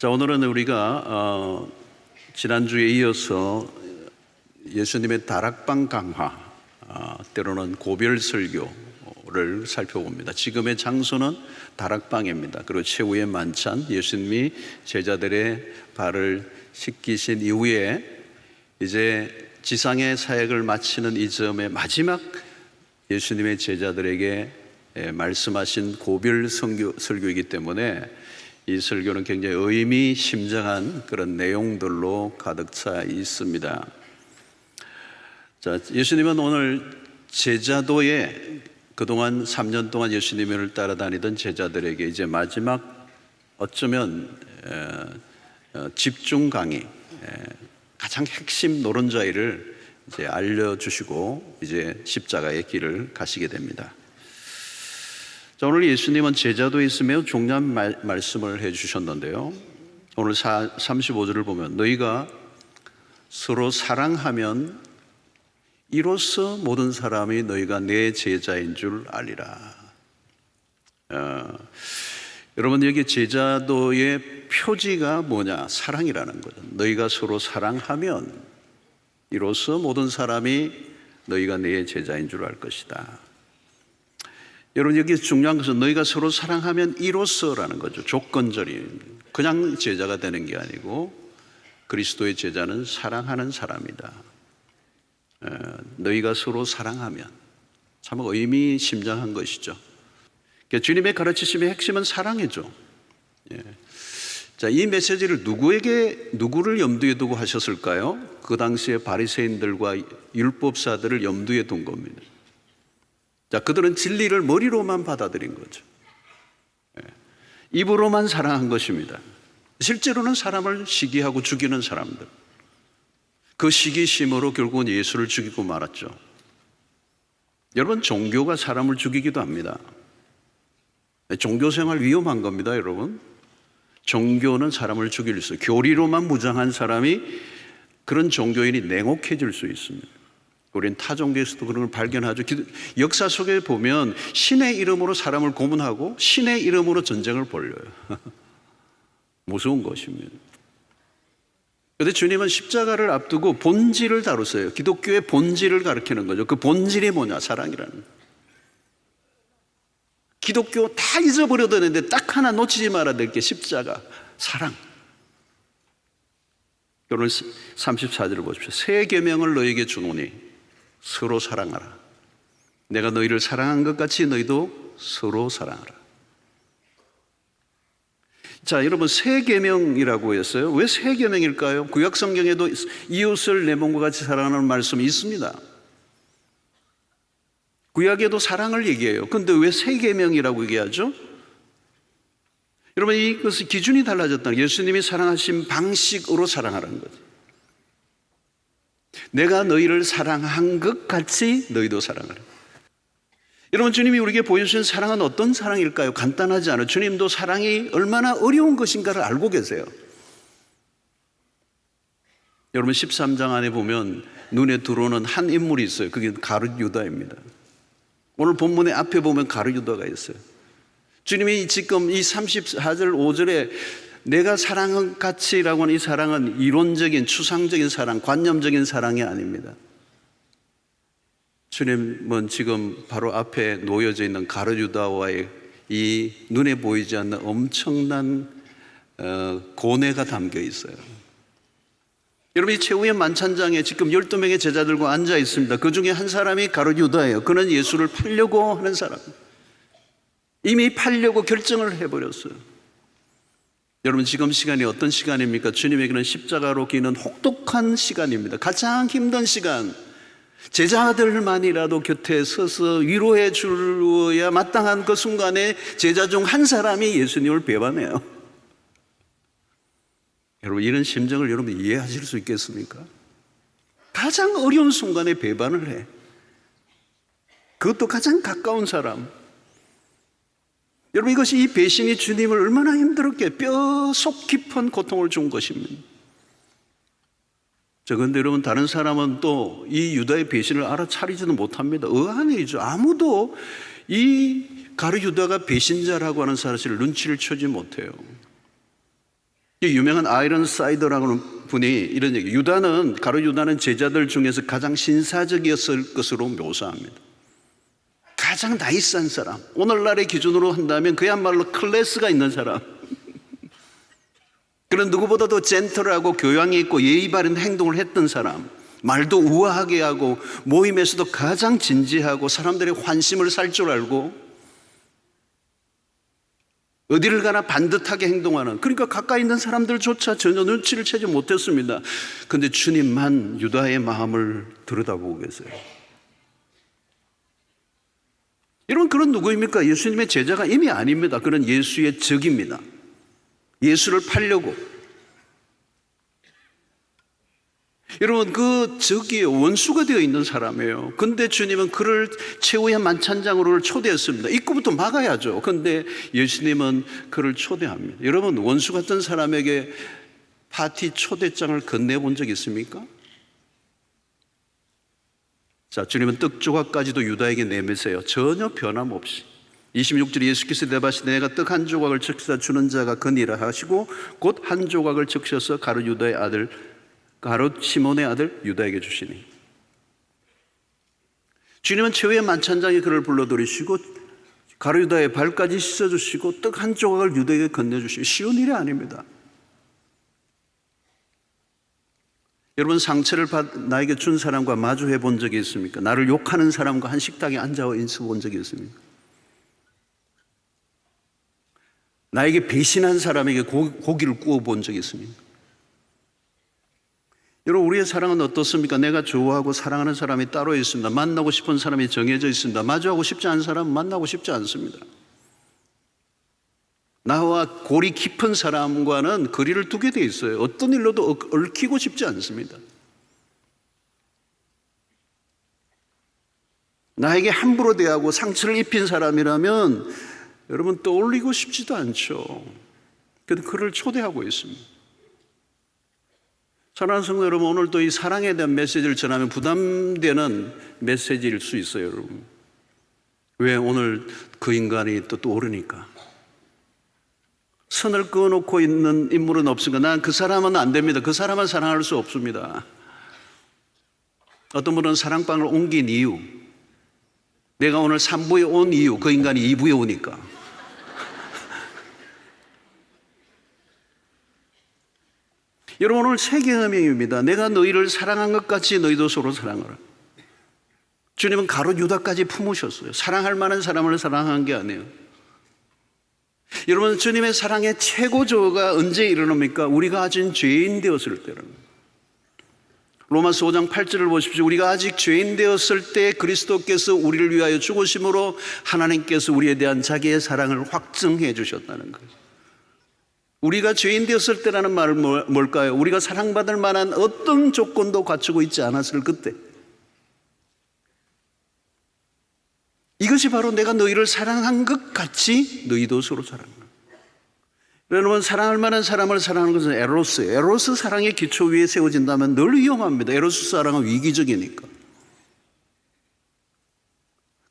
자, 오늘은 우리가 어, 지난주에 이어서 예수님의 다락방 강화, 아, 때로는 고별 설교를 살펴봅니다. 지금의 장소는 다락방입니다. 그리고 최후의 만찬, 예수님이 제자들의 발을 씻기신 이후에 이제 지상의 사역을 마치는 이 점의 마지막 예수님의 제자들에게 예, 말씀하신 고별 설교, 설교이기 때문에 이 설교는 굉장히 의미심장한 그런 내용들로 가득 차 있습니다. 자, 예수님은 오늘 제자도에 그동안 3년 동안 예수님을 따라다니던 제자들에게 이제 마지막 어쩌면 에, 어, 집중 강의, 에, 가장 핵심 노른자위를 이제 알려주시고 이제 십자가의 길을 가시게 됩니다. 자, 오늘 예수님은 제자도에 있으며 종란 말, 말씀을 해주셨는데요. 오늘 4, 35절을 보면 너희가 서로 사랑하면 이로써 모든 사람이 너희가 내 제자인 줄 알리라. 어, 여러분 여기 제자도의 표지가 뭐냐? 사랑이라는 거죠. 너희가 서로 사랑하면 이로써 모든 사람이 너희가 내 제자인 줄 알 것이다. 여러분 여기 중요한 것은 너희가 서로 사랑하면 이로써라는 거죠. 조건절이 그냥 제자가 되는 게 아니고 그리스도의 제자는 사랑하는 사람이다. 에, 너희가 서로 사랑하면 참 의미심장한 것이죠. 그러니까 주님의 가르치심의 핵심은 사랑이죠. 예. 자, 이 메시지를 누구에게 누구를 염두에 두고 하셨을까요? 그 당시에 바리새인들과 율법사들을 염두에 둔 겁니다. 자, 그들은 진리를 머리로만 받아들인 거죠. 예. 입으로만 사랑한 것입니다. 실제로는 사람을 시기하고 죽이는 사람들. 그 시기심으로 결국은 예수를 죽이고 말았죠. 여러분, 종교가 사람을 죽이기도 합니다. 종교 생활 위험한 겁니다, 여러분. 종교는 사람을 죽일 수, 교리로만 무장한 사람이 그런 종교인이 냉혹해질 수 있습니다. 우리는 타 종교에서도 그런 걸 발견하죠. 역사 속에 보면 신의 이름으로 사람을 고문하고 신의 이름으로 전쟁을 벌려요. 무서운 것입니다. 그런데 주님은 십자가를 앞두고 본질을 다루세요. 기독교의 본질을 가르치는 거죠. 그 본질이 뭐냐? 사랑이라는. 기독교 다 잊어버려도 되는데 딱 하나 놓치지 말아야 될 게 십자가, 사랑. 여러분 34절을 보십시오. 새 계명을 너에게 주노니 서로 사랑하라. 내가 너희를 사랑한 것 같이 너희도 서로 사랑하라. 자, 여러분 새 계명이라고 했어요. 왜새 계명일까요? 구약 성경에도 이웃을 내 몸과 같이 사랑하는 말씀이 있습니다. 구약에도 사랑을 얘기해요. 근데 왜새 계명이라고 얘기하죠? 여러분 이것이 기준이 달라졌다. 예수님이 사랑하신 방식으로 사랑하라는 거죠. 내가 너희를 사랑한 것 같이 너희도 사랑하라. 여러분 주님이 우리에게 보여주신 사랑은 어떤 사랑일까요? 간단하지 않아요. 주님도 사랑이 얼마나 어려운 것인가를 알고 계세요. 여러분 13장 안에 보면 눈에 들어오는 한 인물이 있어요. 그게 가룟 유다입니다. 오늘 본문의 앞에 보면 가룟 유다가 있어요. 주님이 지금 이 34절 5절에 내가 사랑은 같이라고 하는 이 사랑은 이론적인 추상적인 사랑, 관념적인 사랑이 아닙니다. 주님은 지금 바로 앞에 놓여져 있는 가르유다와의 이 눈에 보이지 않는 엄청난 어, 고뇌가 담겨 있어요. 여러분, 이 최후의 만찬장에 지금 12명의 제자들과 앉아 있습니다. 그 중에 한 사람이 가르유다예요. 그는 예수를 팔려고 하는 사람. 이미 팔려고 결정을 해버렸어요. 여러분, 지금 시간이 어떤 시간입니까? 주님에게는 십자가로 기는 혹독한 시간입니다. 가장 힘든 시간. 제자들만이라도 곁에 서서 위로해 주어야 마땅한 그 순간에 제자 중 한 사람이 예수님을 배반해요. 여러분, 이런 심정을 여러분 이해하실 수 있겠습니까? 가장 어려운 순간에 배반을 해. 그것도 가장 가까운 사람. 여러분, 이것이 이 배신이 주님을 얼마나 힘들었게 뼈속 깊은 고통을 준 것입니다. 자, 그런데 여러분, 다른 사람은 또 이 유다의 배신을 알아차리지도 못합니다. 의아해죠. 아무도 이 가르 유다가 배신자라고 하는 사실을 눈치를 채지 못해요. 이 유명한 아이런 사이더라는 분이 이런 얘기. 유다는 가로 유다는 제자들 중에서 가장 신사적이었을 것으로 묘사합니다. 가장 나이스한 사람. 오늘날의 기준으로 한다면 그야말로 클래스가 있는 사람. 그런 누구보다도 젠틀하고 교양이 있고 예의 바른 행동을 했던 사람. 말도 우아하게 하고 모임에서도 가장 진지하고 사람들의 환심을 살 줄 알고 어디를 가나 반듯하게 행동하는 그러니까 가까이 있는 사람들조차 전혀 눈치를 채지 못했습니다. 근데 주님만 유다의 마음을 들여다보고 계세요. 여러분 그런 누구입니까? 예수님의 제자가 이미 아닙니다. 그런 예수의 적입니다. 예수를 팔려고 여러분 그 적이 원수가 되어 있는 사람이에요. 근데 주님은 그를 최후의 만찬장으로 초대했습니다. 입구부터 막아야죠. 근데 예수님은 그를 초대합니다. 여러분 원수 같은 사람에게 파티 초대장을 건네본 적 있습니까? 자, 주님은 떡 조각까지도 유다에게 내미세요. 전혀 변함없이. 26절 예수께서 대바시되 내가 떡 한 조각을 적셔 주는 자가 거니라 하시고 곧 한 조각을 적셔서 가르 유다의 아들 가롯 시몬의 아들 유다에게 주시니 주님은 최후의 만찬장에 그를 불러들이시고 가롯 유다의 발까지 씻어주시고 떡 한 조각을 유다에게 건네주시고 쉬운 일이 아닙니다. 여러분 상처를 받, 나에게 준 사람과 마주해 본 적이 있습니까? 나를 욕하는 사람과 한 식당에 앉아 있어 본 적이 있습니까? 나에게 배신한 사람에게 고, 고기를 구워 본 적이 있습니까? 여러분 우리의 사랑은 어떻습니까? 내가 좋아하고 사랑하는 사람이 따로 있습니다. 만나고 싶은 사람이 정해져 있습니다. 마주하고 싶지 않은 사람은 만나고 싶지 않습니다. 나와 골이 깊은 사람과는 거리를 두게 돼 있어요. 어떤 일로도 얽히고 싶지 않습니다. 나에게 함부로 대하고 상처를 입힌 사람이라면 여러분 떠올리고 싶지도 않죠. 근데 그를 초대하고 있습니다. 사랑하는 성도 여러분, 오늘도 이 사랑에 대한 메시지를 전하면 부담되는 메시지일 수 있어요, 여러분. 왜 오늘 그 인간이 또 떠오르니까. 선을 그어놓고 있는 인물은 없으니까 난 그 사람은 안 됩니다. 그 사람은 사랑할 수 없습니다. 어떤 분은 사랑방을 옮긴 이유, 내가 오늘 3부에 온 이유, 그 인간이 2부에 오니까. 여러분 오늘 세계혁명입니다. 내가 너희를 사랑한 것 같이 너희도 서로 사랑하라. 주님은 가롯 유다까지 품으셨어요. 사랑할 만한 사람을 사랑한 게 아니에요. 여러분 주님의 사랑의 최고조가 언제 일어납니까? 우리가 아직 죄인 되었을 때는. 로마서 5장 8절을 보십시오. 우리가 아직 죄인 되었을 때 그리스도께서 우리를 위하여 죽으심으로 하나님께서 우리에 대한 자기의 사랑을 확증해 주셨다는 거예요. 우리가 죄인 되었을 때라는 말은 뭘까요? 우리가 사랑받을 만한 어떤 조건도 갖추고 있지 않았을 그때. 이것이 바로 내가 너희를 사랑한 것 같이 너희도 서로 사랑하라. 여러분 사랑할 만한 사람을 사랑하는 것은 에로스예요. 에로스 사랑의 기초 위에 세워진다면 늘 위험합니다. 에로스 사랑은 위기적이니까.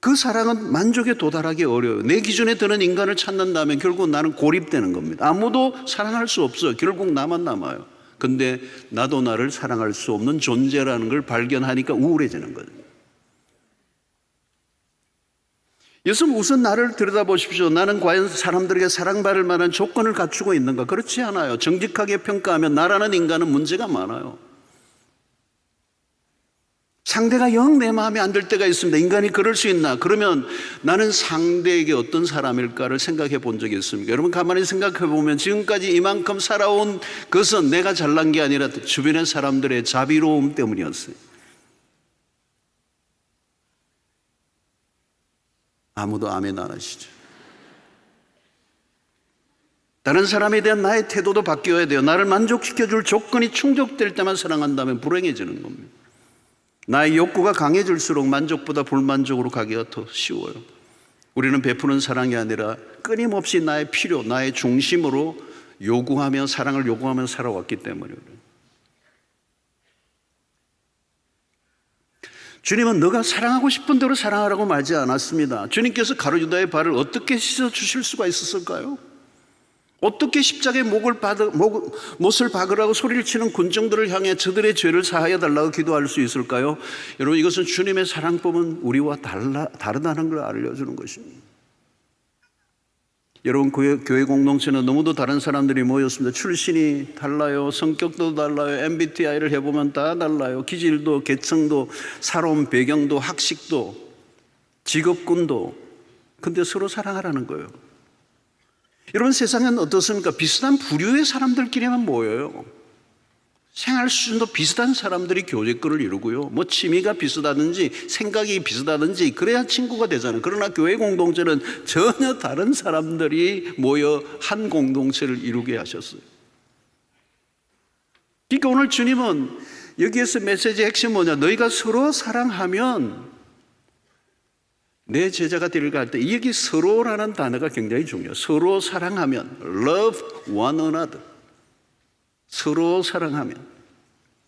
그 사랑은 만족에 도달하기 어려워요. 내 기준에 드는 인간을 찾는다면 결국 나는 고립되는 겁니다. 아무도 사랑할 수 없어요. 결국 나만 남아요. 근데 나도 나를 사랑할 수 없는 존재라는 걸 발견하니까 우울해지는 거죠. 예수님 우선 나를 들여다보십시오. 나는 과연 사람들에게 사랑받을 만한 조건을 갖추고 있는가? 그렇지 않아요. 정직하게 평가하면 나라는 인간은 문제가 많아요. 상대가 영 내 마음에 안 들 때가 있습니다. 인간이 그럴 수 있나? 그러면 나는 상대에게 어떤 사람일까를 생각해 본 적이 있습니까? 여러분 가만히 생각해 보면 지금까지 이만큼 살아온 것은 내가 잘난 게 아니라 주변의 사람들의 자비로움 때문이었어요. 아무도 아멘 안 하시죠. 다른 사람에 대한 나의 태도도 바뀌어야 돼요. 나를 만족시켜 줄 조건이 충족될 때만 사랑한다면 불행해지는 겁니다. 나의 욕구가 강해질수록 만족보다 불만족으로 가기가 더 쉬워요. 우리는 베푸는 사랑이 아니라 끊임없이 나의 필요, 나의 중심으로 요구하며 사랑을 요구하며 살아왔기 때문이에요. 주님은 너가 사랑하고 싶은 대로 사랑하라고 말지 않았습니다. 주님께서 가로유다의 발을 어떻게 씻어 주실 수가 있었을까요? 어떻게 십자가에 목을 받 목, 못을 박으라고 소리를 치는 군중들을 향해 저들의 죄를 사하여 달라고 기도할 수 있을까요? 여러분 이것은 주님의 사랑법은 우리와 달라, 다르다는 걸 알려주는 것입니다. 여러분 교회, 공동체는 너무도 다른 사람들이 모였습니다. 출신이 달라요, 성격도 달라요, MBTI를 해보면 다 달라요. 기질도, 계층도, 살아온 배경도, 학식도, 직업군도. 근데 서로 사랑하라는 거예요. 여러분 세상은 어떻습니까? 비슷한 부류의 사람들끼리만 모여요. 생활 수준도 비슷한 사람들이 교제권을 이루고요. 뭐 취미가 비슷하든지 생각이 비슷하든지 그래야 친구가 되잖아요. 그러나 교회 공동체는 전혀 다른 사람들이 모여 한 공동체를 이루게 하셨어요. 그러니까 오늘 주님은 여기에서 메시지의 핵심 뭐냐? 너희가 서로 사랑하면 내 제자가 되리가 할때 여기 서로라는 단어가 굉장히 중요해요. 서로 사랑하면 love one another. 서로 사랑하면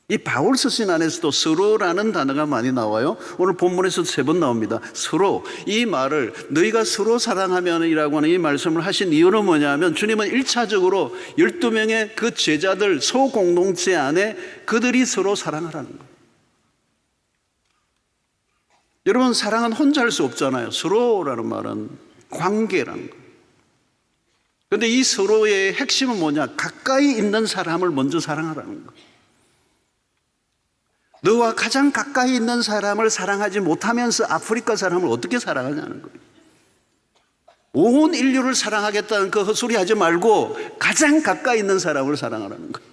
이 바울 서신 안에서도 서로라는 단어가 많이 나와요. 오늘 본문에서 세 번 나옵니다. 서로 이 말을 너희가 서로 사랑하면이라고 하는 이 말씀을 하신 이유는 뭐냐면 주님은 1차적으로 12명의 그 제자들 소공동체 안에 그들이 서로 사랑하라는 거예요. 여러분 사랑은 혼자 할 수 없잖아요. 서로라는 말은 관계라는 거. 근데 이 서로의 핵심은 뭐냐? 가까이 있는 사람을 먼저 사랑하라는 거. 너와 가장 가까이 있는 사람을 사랑하지 못하면서 아프리카 사람을 어떻게 사랑하냐는 거예요. 온 인류를 사랑하겠다는 그 헛소리 하지 말고 가장 가까이 있는 사람을 사랑하라는 거예요.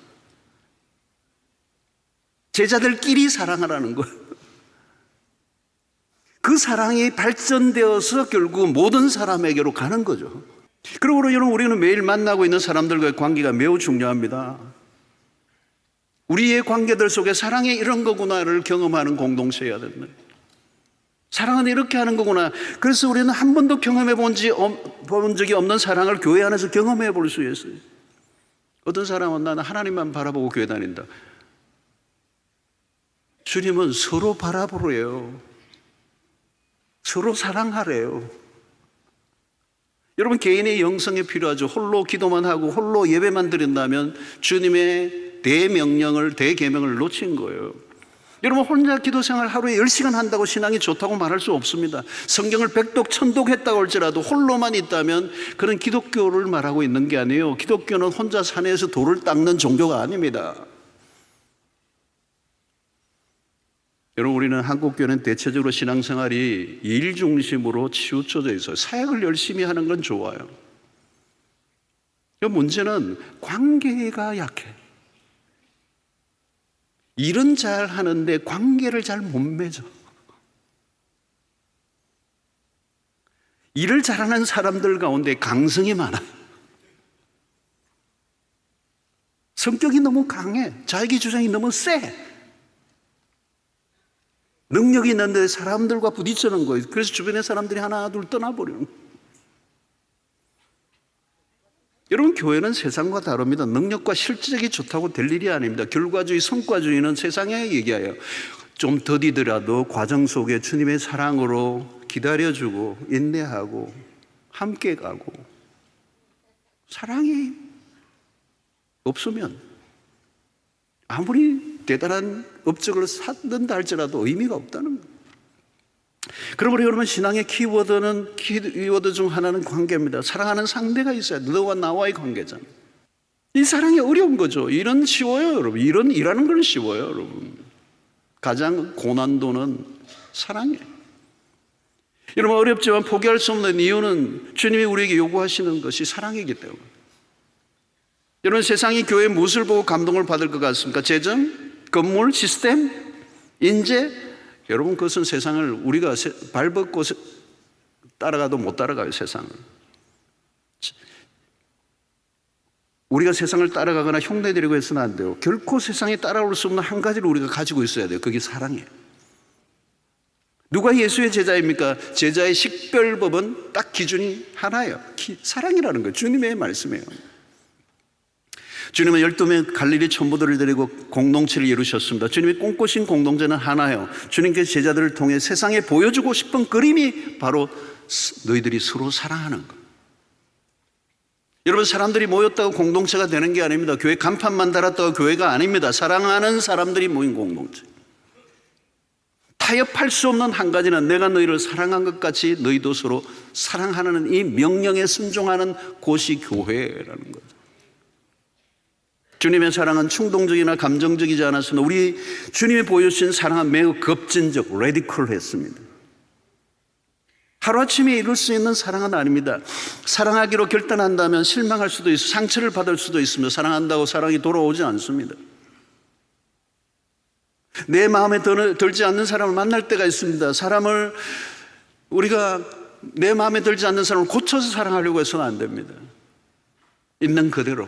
제자들끼리 사랑하라는 거예요. 그 사랑이 발전되어서 결국 모든 사람에게로 가는 거죠. 그러므로 여러분 우리는 매일 만나고 있는 사람들과의 관계가 매우 중요합니다. 우리의 관계들 속에 사랑이 이런 거구나를 경험하는 공동체여야 된다. 사랑은 이렇게 하는 거구나. 그래서 우리는 한 번도 경험해 본, 지, 본 적이 없는 사랑을 교회 안에서 경험해 볼 수 있어요. 어떤 사람은 나는 하나님만 바라보고 교회 다닌다. 주님은 서로 바라보래요. 서로 사랑하래요. 여러분 개인의 영성이 필요하죠. 홀로 기도만 하고 홀로 예배만 드린다면 주님의 대명령을 대계명을 놓친 거예요. 여러분 혼자 기도 생활 하루에 10시간 한다고 신앙이 좋다고 말할 수 없습니다. 성경을 백독 천독 했다고 할지라도 홀로만 있다면 그런 기독교를 말하고 있는 게 아니에요. 기독교는 혼자 산에서 돌을 닦는 종교가 아닙니다. 여러분 우리는 한국 교회는 대체적으로 신앙생활이 일 중심으로 치우쳐져 있어요. 사역을 열심히 하는 건 좋아요. 그 문제는 관계가 약해. 일은 잘 하는데 관계를 잘 못 맺어. 일을 잘하는 사람들 가운데 강성이 많아요. 성격이 너무 강해. 자기 주장이 너무 세. 능력이 있는데 사람들과 부딪히는 거예요. 그래서 주변의 사람들이 하나 둘 떠나버리는 거예요. 여러분 교회는 세상과 다릅니다. 능력과 실질적이 좋다고 될 일이 아닙니다. 결과주의, 성과주의는 세상에 얘기해요. 좀 더디더라도 과정 속에 주님의 사랑으로 기다려주고 인내하고 함께 가고 사랑이 없으면 아무리 대단한 업적을 쌓는다 할지라도 의미가 없다는. 그러므로 여러분 신앙의 키워드는 키워드 중 하나는 관계입니다. 사랑하는 상대가 있어야 돼. 너와 나와의 관계잖아. 이 사랑이 어려운 거죠. 일은 쉬워요, 여러분. 일은 일하는 건 쉬워요, 여러분. 가장 고난도는 사랑이에요. 여러분 어렵지만 포기할 수 없는 이유는 주님이 우리에게 요구하시는 것이 사랑이기 때문에. 여러분 세상이 교회 무엇을 보고 감동을 받을 것 같습니까? 재정, 건물, 시스템, 인재. 여러분 그것은 세상을 우리가 발벗고 따라가도 못 따라가요 세상을. 우리가 세상을 따라가거나 흉내내려고 해서는 안 돼요. 결코 세상에 따라올 수 없는 한 가지를 우리가 가지고 있어야 돼요. 그게 사랑이에요. 누가 예수의 제자입니까? 제자의 식별법은 딱 기준이 하나예요. 사랑이라는 거예요. 주님의 말씀이에요. 주님은 12명 갈릴리 천부들을 데리고 공동체를 이루셨습니다. 주님이 꿈꾸신 공동체는 하나예요. 주님께서 제자들을 통해 세상에 보여주고 싶은 그림이 바로 너희들이 서로 사랑하는 것. 여러분 사람들이 모였다고 공동체가 되는 게 아닙니다. 교회 간판만 달았다고 교회가 아닙니다. 사랑하는 사람들이 모인 공동체. 타협할 수 없는 한 가지는 내가 너희를 사랑한 것 같이 너희도 서로 사랑하는 이 명령에 순종하는 곳이 교회라는 거죠. 주님의 사랑은 충동적이나 감정적이지 않았으나 우리 주님이 보여주신 사랑은 매우 급진적, 레디컬했습니다. 하루아침에 이룰 수 있는 사랑은 아닙니다. 사랑하기로 결단한다면 실망할 수도 있고 상처를 받을 수도 있으며 사랑한다고 사랑이 돌아오지 않습니다. 내 마음에 들 지 않는 사람을 만날 때가 있습니다. 사람을 우리가 내 마음에 들지 않는 사람을 고쳐서 사랑하려고 해서는 안 됩니다. 있는 그대로.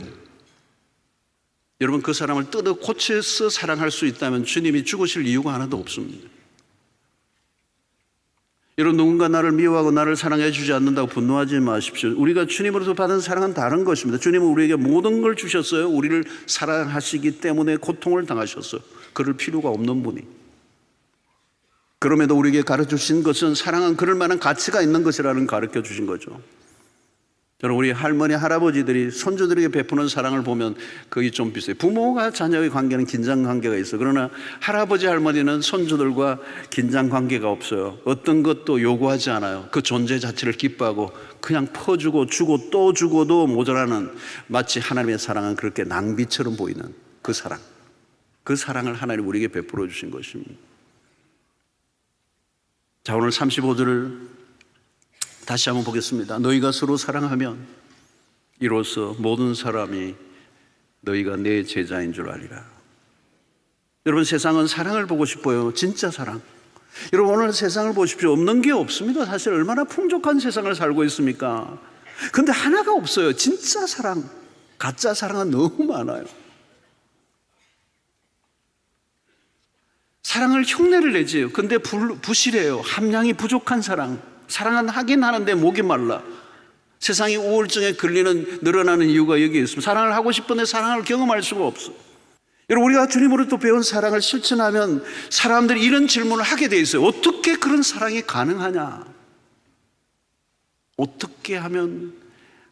여러분 그 사람을 뜯어 고쳐서 사랑할 수 있다면 주님이 죽으실 이유가 하나도 없습니다. 여러분 누군가 나를 미워하고 나를 사랑해 주지 않는다고 분노하지 마십시오. 우리가 주님으로서 받은 사랑은 다른 것입니다. 주님은 우리에게 모든 걸 주셨어요. 우리를 사랑하시기 때문에 고통을 당하셨어요. 그럴 필요가 없는 분이. 그럼에도 우리에게 가르쳐 주신 것은 사랑은 그럴 만한 가치가 있는 것이라는 가르쳐 주신 거죠. 저는 우리 할머니, 할아버지들이 손주들에게 베푸는 사랑을 보면 그게 좀 비슷해요. 부모가 자녀의 관계는 긴장 관계가 있어. 그러나 할아버지, 할머니는 손주들과 긴장 관계가 없어요. 어떤 것도 요구하지 않아요. 그 존재 자체를 기뻐하고 그냥 퍼주고 주고 또 주고도 모자라는 마치 하나님의 사랑은 그렇게 낭비처럼 보이는 그 사랑. 그 사랑을 하나님 우리에게 베풀어 주신 것입니다. 자, 오늘 35절을 다시 한번 보겠습니다. 너희가 서로 사랑하면 이로써 모든 사람이 너희가 내 제자인 줄 알리라. 여러분 세상은 사랑을 보고 싶어요. 진짜 사랑. 여러분 오늘 세상을 보십시오. 없는 게 없습니다. 사실 얼마나 풍족한 세상을 살고 있습니까? 근데 하나가 없어요. 진짜 사랑. 가짜 사랑은 너무 많아요. 사랑을 흉내를 내지요. 근데 부실해요. 함량이 부족한 사랑. 사랑은 하긴 하는데 목이 말라. 세상이 우울증에 걸리는 늘어나는 이유가 여기에 있습니다. 사랑을 하고 싶은데 사랑을 경험할 수가 없어. 여러분 우리가 주님으로부터 배운 사랑을 실천하면 사람들이 이런 질문을 하게 돼 있어요. 어떻게 그런 사랑이 가능하냐? 어떻게 하면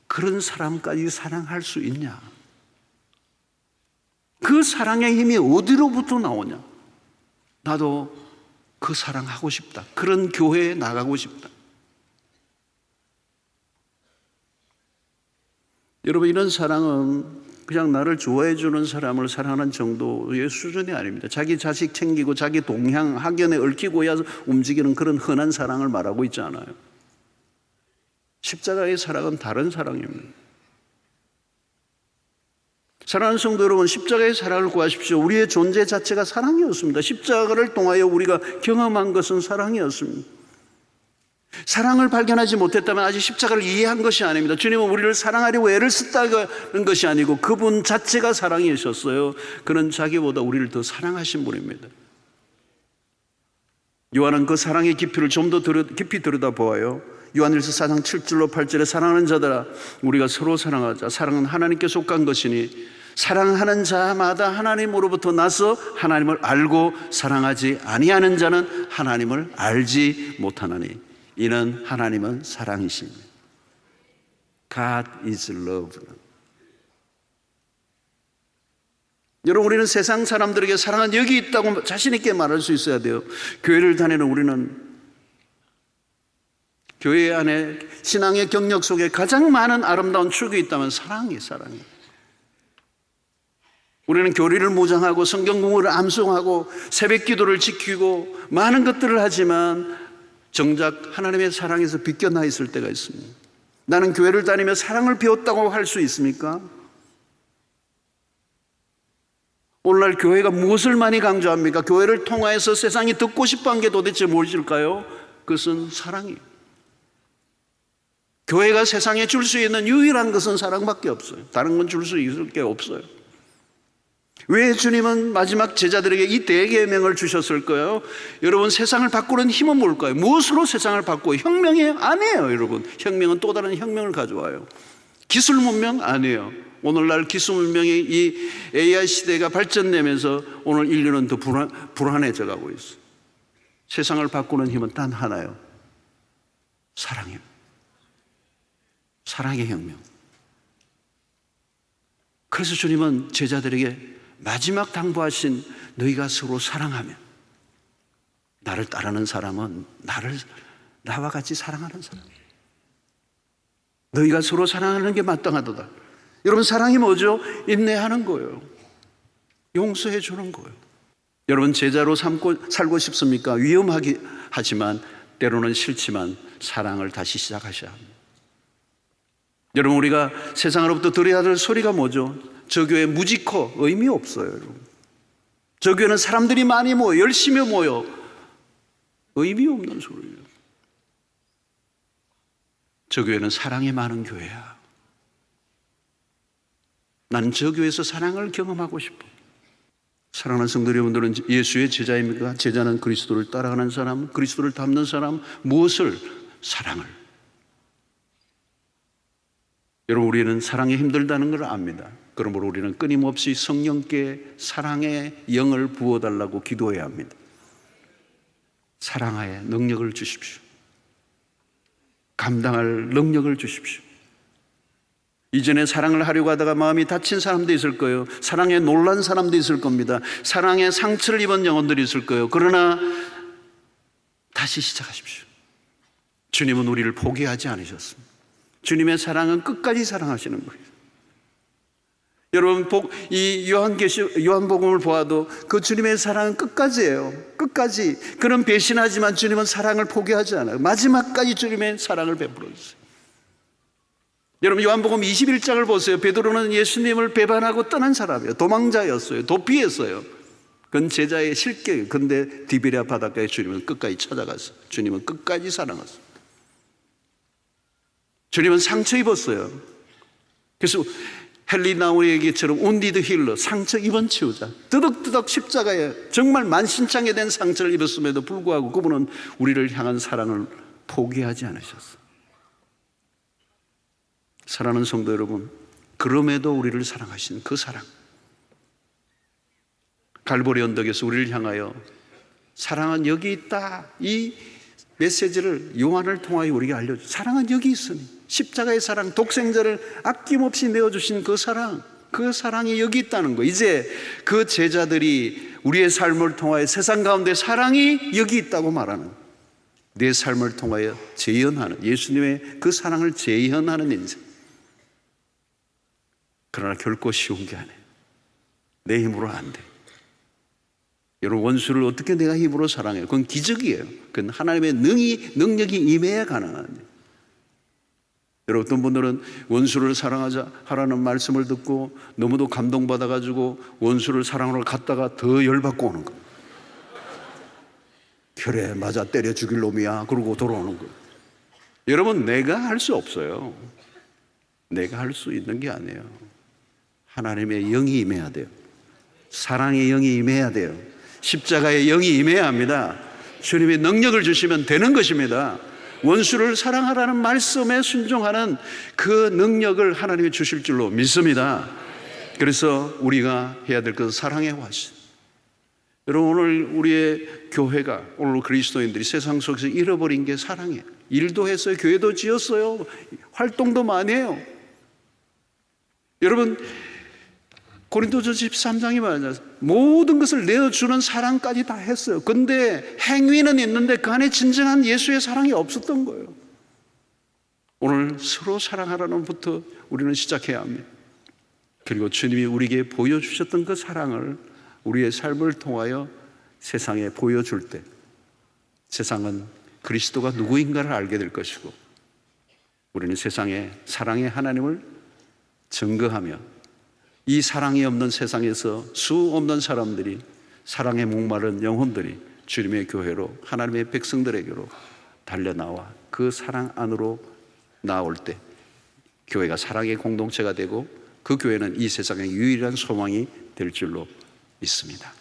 그런 사람까지 사랑할 수 있냐? 그 사랑의 힘이 어디로부터 나오냐? 나도 그 사랑하고 싶다. 그런 교회에 나가고 싶다. 여러분 이런 사랑은 그냥 나를 좋아해 주는 사람을 사랑하는 정도의 수준이 아닙니다. 자기 자식 챙기고 자기 동향 학연에 얽히고야 움직이는 그런 흔한 사랑을 말하고 있지 않아요. 십자가의 사랑은 다른 사랑입니다. 사랑하는 성도 여러분, 십자가의 사랑을 구하십시오. 우리의 존재 자체가 사랑이었습니다. 십자가를 통하여 우리가 경험한 것은 사랑이었습니다. 사랑을 발견하지 못했다면 아직 십자가를 이해한 것이 아닙니다. 주님은 우리를 사랑하려고 애를 썼다는 것이 아니고 그분 자체가 사랑이셨어요. 그는 자기보다 우리를 더 사랑하신 분입니다. 요한은 그 사랑의 깊이를 좀 더 깊이 들여다 보아요. 요한일서 4장 7절로 8절에 사랑하는 자들아 우리가 서로 사랑하자. 사랑은 하나님께 속한 것이니 사랑하는 자마다 하나님으로부터 나서 하나님을 알고 사랑하지 아니하는 자는 하나님을 알지 못하나니 이는 하나님은 사랑이십니다. God is love. 여러분 우리는 세상 사람들에게 사랑은 여기 있다고 자신 있게 말할 수 있어야 돼요. 교회를 다니는 우리는 교회 안에 신앙의 경력 속에 가장 많은 아름다운 축이 있다면 사랑이 사랑이. 우리는 교리를 무장하고 성경 공부를 암송하고 새벽 기도를 지키고 많은 것들을 하지만 정작 하나님의 사랑에서 비껴나 있을 때가 있습니다. 나는 교회를 다니며 사랑을 배웠다고 할 수 있습니까? 오늘날 교회가 무엇을 많이 강조합니까? 교회를 통하여서 세상이 듣고 싶어 한 게 도대체 무엇일까요? 그것은 사랑이에요. 교회가 세상에 줄 수 있는 유일한 것은 사랑밖에 없어요. 다른 건 줄 수 있을 게 없어요. 왜 주님은 마지막 제자들에게 이 대계명을 주셨을까요? 여러분 세상을 바꾸는 힘은 뭘까요? 무엇으로 세상을 바꾸어? 혁명이 아니에요, 여러분. 혁명은 또 다른 혁명을 가져와요. 기술 문명 아니에요. 오늘날 기술 문명이 이 AI 시대가 발전되면서 오늘 인류는 더 불안, 불안해져 가고 있어. 세상을 바꾸는 힘은 단 하나요. 사랑이에요. 사랑의 혁명. 그래서 주님은 제자들에게 마지막 당부하신 너희가 서로 사랑하면 나를 따르는 사람은 나를 나와 같이 사랑하는 사람. 너희가 서로 사랑하는 게 마땅하도다. 여러분 사랑이 뭐죠? 인내하는 거예요. 용서해 주는 거예요. 여러분 제자로 삼고 살고 싶습니까? 위험하기 하지만 때로는 싫지만 사랑을 다시 시작하셔야 합니다. 여러분 우리가 세상으로부터 들어야 될 소리가 뭐죠? 저 교회 무지커 의미 없어요. 저 교회는 사람들이 많이 모여 열심히 모여 의미 없는 소리예요. 저 교회는 사랑이 많은 교회야. 나는 저 교회에서 사랑을 경험하고 싶어. 사랑하는 성도 여러분들은 예수의 제자입니까? 제자는 그리스도를 따라가는 사람, 그리스도를 닮는 사람, 무엇을? 사랑을. 여러분, 우리는 사랑이 힘들다는 걸 압니다. 그러므로 우리는 끊임없이 성령께 사랑의 영을 부어달라고 기도해야 합니다. 사랑하에 능력을 주십시오. 감당할 능력을 주십시오. 이전에 사랑을 하려고 하다가 마음이 다친 사람도 있을 거예요. 사랑에 놀란 사람도 있을 겁니다. 사랑에 상처를 입은 영혼들이 있을 거예요. 그러나 다시 시작하십시오. 주님은 우리를 포기하지 않으셨습니다. 주님의 사랑은 끝까지 사랑하시는 거예요. 여러분 복, 이 요한계시 요한복음을 보아도 그 주님의 사랑은 끝까지예요. 끝까지. 그는 배신하지만 주님은 사랑을 포기하지 않아요. 마지막까지 주님의 사랑을 베풀어 주세요. 여러분 요한복음 21장을 보세요. 베드로는 예수님을 배반하고 떠난 사람이에요. 도망자였어요. 도피했어요. 그건 제자의 실격이에요. 근데 디베리아 바닷가에 주님은 끝까지 찾아갔어요. 주님은 끝까지 사랑했어요. 주님은 상처 입었어요. 그래서 헨리 나우리 얘기처럼 온디드 힐러 상처 입은 치우자 뜨덕뜨덕 십자가에 정말 만신창에 된 상처를 입었음에도 불구하고 그분은 우리를 향한 사랑을 포기하지 않으셨어. 사랑하는 성도 여러분, 그럼에도 우리를 사랑하신 그 사랑. 갈보리 언덕에서 우리를 향하여 사랑은 여기 있다. 이 메시지를 요한을 통하여 우리에게 알려줘. 사랑은 여기 있으니. 십자가의 사랑, 독생자를 아낌없이 내어 주신 그 사랑, 그 사랑이 여기 있다는 거. 이제 그 제자들이 우리의 삶을 통하여 세상 가운데 사랑이 여기 있다고 말하는 내 삶을 통하여 재현하는 예수님의 그 사랑을 재현하는 인생. 그러나 결코 쉬운 게 아니에요. 내 힘으로 안 돼. 여러분 원수를 어떻게 내가 힘으로 사랑해요? 그건 기적이에요. 그건 하나님의 능이 능력이 임해야 일. 여러분 어떤 분들은 원수를 사랑하자 하라는 말씀을 듣고 너무도 감동받아 가지고 원수를 사랑하러 갔다가 더 열받고 오는 거. 그래 맞아 때려 죽일 놈이야. 그러고 돌아오는 거. 여러분 내가 할 수 없어요. 내가 할 수 있는 게 아니에요. 하나님의 영이 임해야 돼요. 사랑의 영이 임해야 돼요. 십자가의 영이 임해야 합니다. 주님의 능력을 주시면 되는 것입니다. 원수를 사랑하라는 말씀에 순종하는 그 능력을 하나님이 주실 줄로 믿습니다. 그래서 우리가 해야 될 것은 사랑의 화신. 여러분 오늘 우리의 교회가 오늘 그리스도인들이 세상 속에서 잃어버린 게 사랑이에요. 일도 했어요. 교회도 지었어요. 활동도 많이 해요. 여러분 고린도전 13장이 말하잖아요. 모든 것을 내어주는 사랑까지 다 했어요. 근데 행위는 있는데 그 안에 진정한 예수의 사랑이 없었던 거예요. 오늘 서로 사랑하라는 부터 우리는 시작해야 합니다. 그리고 주님이 우리에게 보여주셨던 그 사랑을 우리의 삶을 통하여 세상에 보여줄 때 세상은 그리스도가 누구인가를 알게 될 것이고 우리는 세상에 사랑의 하나님을 증거하며 이 사랑이 없는 세상에서 수 없는 사람들이 사랑에 목마른 영혼들이 주님의 교회로 하나님의 백성들에게로 달려나와 그 사랑 안으로 나올 때 교회가 사랑의 공동체가 되고 그 교회는 이 세상의 유일한 소망이 될 줄로 믿습니다.